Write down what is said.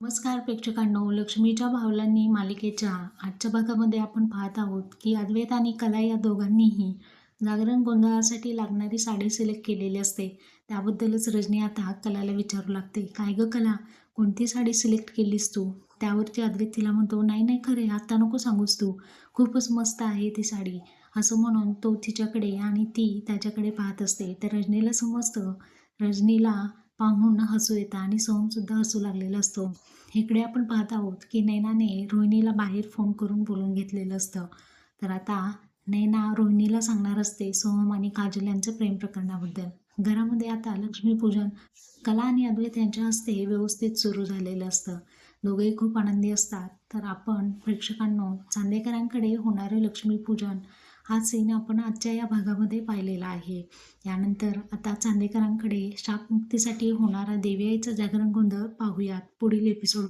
नमस्कार प्रेक्षकांनो लक्ष्मीच्या भावलांनी मालिकेच्या आजच्या भागामध्ये आपण पाहत आहोत की अद्वैत आणि कला या दोघांनीही जागरण गोंधळासाठी लागणारी साडी सिलेक्ट केलेली असते. त्याबद्दलच रजनी आता कलाला विचारू लागते. काय गं कला कोणती साडी सिलेक्ट केलीस तू? त्यावरती अद्वैत तिला म्हणतो नाही नाही खरे आत्ता नको सांगूस तू. खूपच मस्त आहे ती साडी. असं म्हणून तो तिच्याकडे आणि ती त्याच्याकडे पाहत असते. तर रजनीला समजतं रजनीला पाहून हसू येतं आणि सोहमसुद्धा हसू लागलेला असतो. इकडे आपण पाहत आहोत की नैनाने रोहिणीला बाहेर फोन करून बोलून घेतलेलं असतं. तर आता नैना रोहिणीला सांगणार असते सोहम आणि काजल यांचं प्रेम प्रकरणाबद्दल. घरामध्ये आता लक्ष्मीपूजन कला आणि अद्वैत यांच्या हस्ते व्यवस्थित सुरू झालेलं असतं. दोघेही खूप आनंदी असतात. तर आपण प्रेक्षकांनो चांदेकरांकडे होणारे लक्ष्मीपूजन हा सीन आपण आजच्या या भागामध्ये पाहिलेला आहे. यानंतर आता चांदेकरांकडे शापमुक्तीसाठी होणारा देवी जागरण गोंधळ पाहूयात पुढील एपिसोड